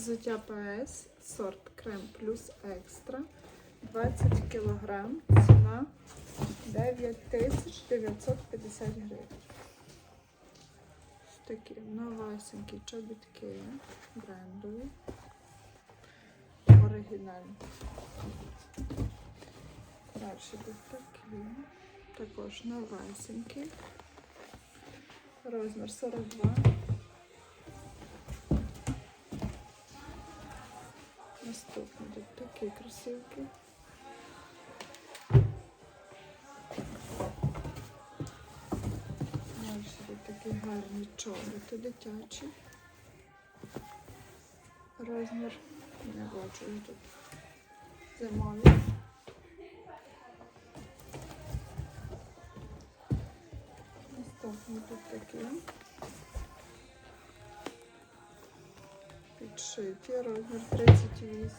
Взуття ПС, сорт крем плюс екстра. 20 кг, ціна 9950 гривень. Такі новесенькі чобітки брендові. Оригінальні. Далі такі. Також новесенькі. Розмір 42. Тут такі красивки. Далі такі гарні чоботи дитячі. Розмір не бачу тут зимові. Наступні тут такі. Підшиті, розмір 38.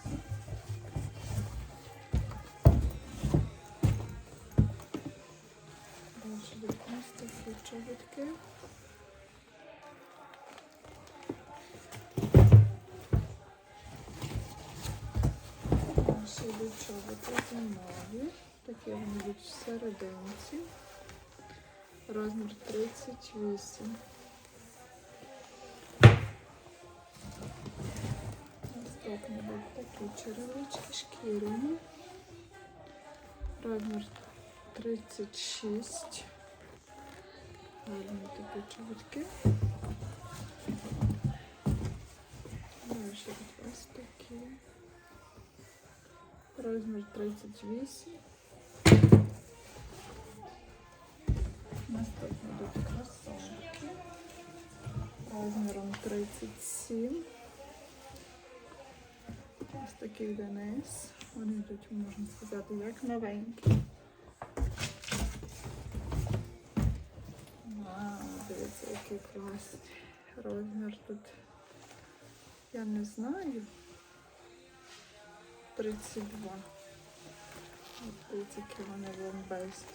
Далі такі чобітки. Наші йдуть чоботи зимові. Такі вони йдуть всерединці. Розмір 38. Будуть такі черевички шкіряні. Розмір 36. Гарні такі чобітки. Далі тут ось такі. Розмір 38. Наступні будуть кросовки. Розміром 37. Ось такий Денис. Вони йдуть, можна сказати, як новенькі. Дивіться, який класний розмір тут. Я не знаю. 32. От дивіться, які вони бомбезні.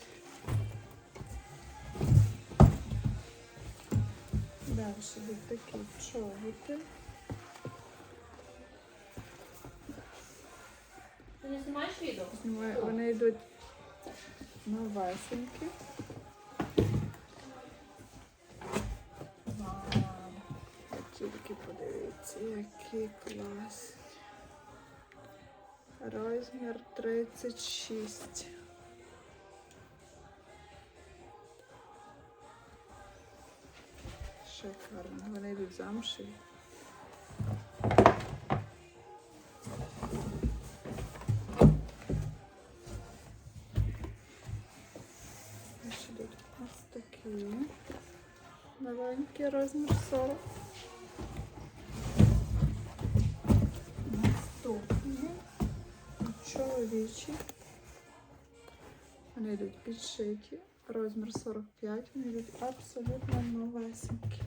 Далі йдуть такі чоботи. Вони йдуть новесенькі. Тільки подивіться, які класні. Розмір 36. Шикарно. Вони йдуть замшеві. Маленький розмір 40. Наступні. Чоловічі. Вони йдуть підшиті. Розмір 45. Вони йдуть абсолютно новесенькі.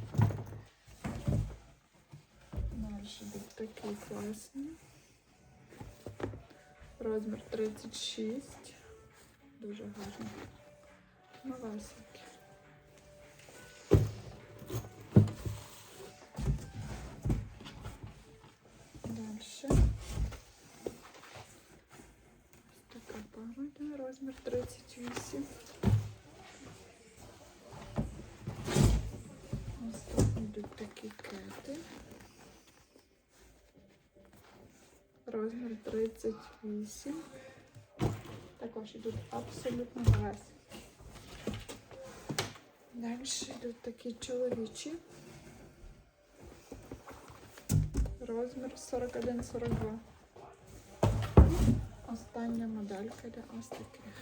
Далі йдуть такі класні. Розмір 36. Дуже гарний. Новесенькі. Дальше. Ось така пара йде, розмір 38. Наступні йдуть такі кети. Розмір 38. Також йдуть абсолютно новесенькі. Далі йдуть такі чоловічі. Розмір 41-42. Остання моделька йде ось таких.